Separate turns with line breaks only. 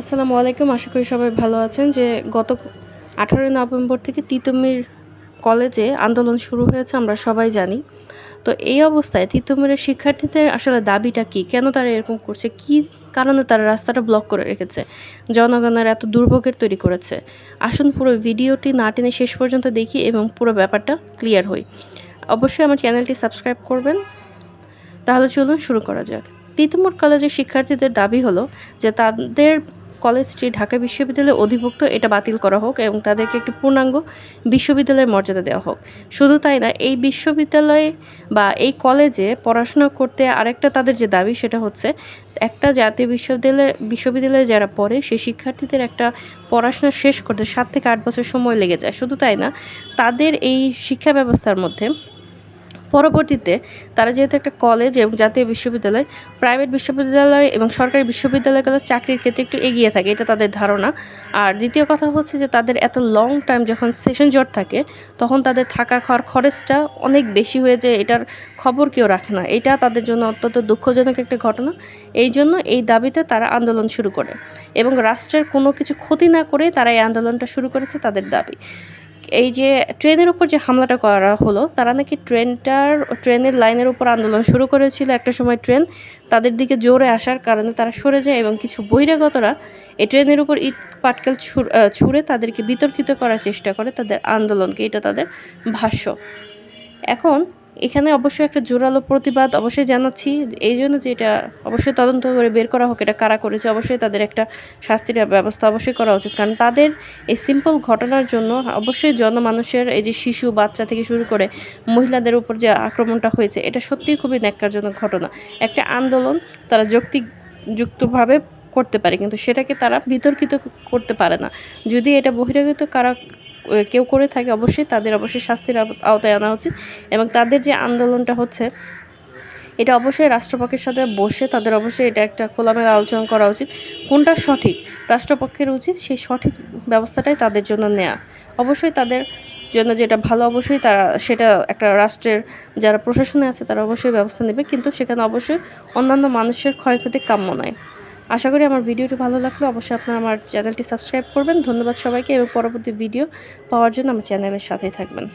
আসসালামু আলাইকুম, আশা করি সবাই ভালো আছেন। যে গত আঠারোই নভেম্বর থেকে তিতুমির কলেজে আন্দোলন শুরু হয়েছে, আমরা সবাই জানি। তো এই অবস্থায় তিতুমিরের শিক্ষার্থীদের আসলে দাবিটা কি? কেন তারা এরকম করছে? কি কারণে তারা রাস্তাটা ব্লক করে রেখেছে? জনগণের এত দুর্ভোগের তৈরি করেছে। আসুন পুরো ভিডিওটি না টেনে শেষ পর্যন্ত দেখি এবং পুরো ব্যাপারটা ক্লিয়ার হই। অবশ্যই আমার চ্যানেলটি সাবস্ক্রাইব করবেন। তাহলে চলুন শুরু করা যাক। তিতুমুর কলেজের শিক্ষার্থীদের দাবি হলো যে তাদের কলেজটি ঢাকা বিশ্ববিদ্যালয়ে অধিভুক্ত, এটা বাতিল করা হোক এবং তাদেরকে একটি পূর্ণাঙ্গ বিশ্ববিদ্যালয়ের মর্যাদা দেওয়া হোক। শুধু তাই না, এই বিশ্ববিদ্যালয়ে বা এই কলেজে পড়াশোনা করতে আরেকটা তাদের যে দাবি, সেটা হচ্ছে একটা জাতীয় বিশ্ববিদ্যালয়ে বিশ্ববিদ্যালয়ে যারা পড়ে, সেই শিক্ষার্থীদের একটা পড়াশোনা শেষ করতে সাত থেকে আট বছর সময় লেগে যায়। শুধু তাই না, তাদের এই শিক্ষা ব্যবস্থার মধ্যে পরবর্তীতে তারা যেহেতু একটা কলেজ এবং জাতীয় বিশ্ববিদ্যালয় প্রাইভেট বিশ্ববিদ্যালয় এবং সরকারি বিশ্ববিদ্যালয়গুলো চাকরির ক্ষেত্রে একটু এগিয়ে থাকে, এটা তাদের ধারণা। আর দ্বিতীয় কথা হচ্ছে যে তাদের এত লং টাইম যখন সেশন জট থাকে, তখন তাদের থাকা খাওয়ার খরচটা অনেক বেশি হয়ে যায়, এটার খবর কেউ রাখে না। এটা তাদের জন্য অত্যন্ত দুঃখজনক একটা ঘটনা। এই জন্য এই দাবিতে তারা আন্দোলন শুরু করে এবং রাষ্ট্রের কোনো কিছু ক্ষতি না করে তারা এই আন্দোলনটা শুরু করেছে তাদের দাবি। এই যে ট্রেনের উপর যে হামলাটা করা হলো, তারা নাকি ট্রেনটার, ট্রেনের লাইনের উপর আন্দোলন শুরু করেছিল একটা সময় ট্রেন তাদের দিকে জোরে আসার কারণে তারা সরে যায় এবং কিছু বহিরাগতরা এই ট্রেনের উপর ইট পাটকেল ছুঁড়ে তাদেরকে বিতর্কিত করার চেষ্টা করে তাদের আন্দোলনকে। এটা তাদের ভাষ্য। এখন এখানে অবশ্যই একটা জোরালো প্রতিবাদ অবশ্যই জানাচ্ছি। এই জন্য যে এটা অবশ্যই তদন্ত করে বের করা হোক, এটা কারা করেছে, অবশ্যই তাদের একটা শাস্তির ব্যবস্থা অবশ্যই করা উচিত। কারণ তাদের এই সিম্পল ঘটনার জন্য অবশ্যই জনমানুষের এই যে শিশু, বাচ্চা থেকে শুরু করে মহিলাদের উপর যে আক্রমণটা হয়েছে, এটা সত্যিই খুবই ন্যাক্কারজনক ঘটনা। একটা আন্দোলন তারা যৌক্তিক যুক্তভাবে করতে পারে, কিন্তু সেটাকে তারা বিতর্কিত করতে পারে না। যদি এটা বহিরাগত কারা কেউ করে থাকে, অবশ্যই তাদের অবশ্যই শাস্তির আওতায় আনা উচিত। এবং তাদের যে আন্দোলনটা হচ্ছে, এটা অবশ্যই রাষ্ট্রপক্ষের সাথে বসে তাদের অবশ্যই এটা একটা খোলামেলা আলোচনা করা উচিত। কোনটা সঠিক, রাষ্ট্রপক্ষের উচিত, সেই সঠিক ব্যবস্থাটাই তাদের জন্য নেওয়া অবশ্যই তাদের জন্য যেটা ভালো, অবশ্যই তারা সেটা একটা রাষ্ট্রের যারা প্রশাসনে আছে, তারা অবশ্যই ব্যবস্থা নেবে। কিন্তু সেখানে অবশ্যই অন্যান্য মানুষের ক্ষয়ক্ষতি কাম্য নয়। আশা করি আমার ভিডিওটি ভালো লাগলে। অবশ্যই আপনারা আমার চ্যানেলটি সাবস্ক্রাইব করবেন। ধন্যবাদ সবাইকে এবং পরবর্তী ভিডিও পাওয়ার জন্য আমার চ্যানেলের সাথেই থাকবেন।